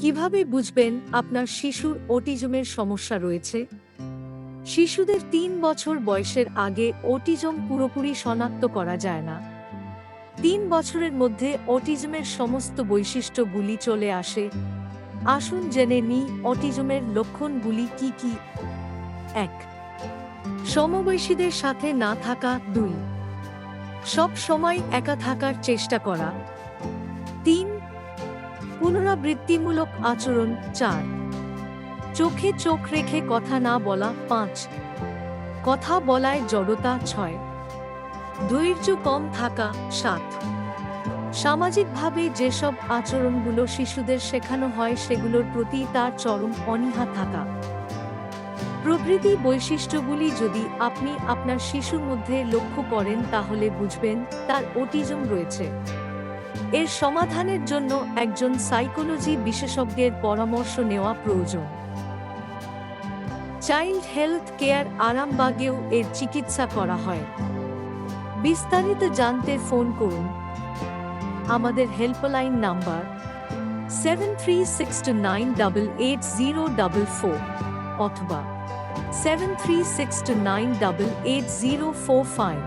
কীভাবে বুঝবেন আপনার শিশুর অটিজমের সমস্যা রয়েছে? শিশুদের তিন বছর বয়সের আগে অটিজম পুরোপুরি শনাক্ত করা যায় না। তিন বছরের মধ্যে অটিজমের সমস্ত বৈশিষ্ট্যগুলি চলে আসে। আসুন জেনে নিই অটিজমের লক্ষণগুলি কি কি। এক, সমবয়সীদের সাথে না থাকা। দুই, সব সময় একা থাকার চেষ্টা করা। পুনরাবৃত্তিমূলক আচরণ চার। চোখে চোখ রেখে কথা না বলা পাঁচ। কথা বলায় জড়তা ছয়। ধৈর্য কম থাকা সাত। সামাজিকভাবে যেসব আচরণগুলো শিশুদের শেখানো হয় সেগুলোর প্রতি তার চরম অনীহা থাকা। প্রভৃতি বৈশিষ্ট্যগুলি যদি আপনি আপনার শিশুর মধ্যে লক্ষ্য করেন তাহলে বুঝবেন তার অটিজম রয়েছে। এর সমাধানের জন্য একজন সাইকোলজি বিশেষজ্ঞের পরামর্শ নেওয়া প্রয়োজন। চাইল্ড হেলথ কেয়ার আরামবাগেও এর চিকিৎসা করা হয়। বিস্তারিত জানতে ফোন করুন। আমাদের helpline number seven three six two nine double eight zero double four অথবা seven three six two nine double eight zero four five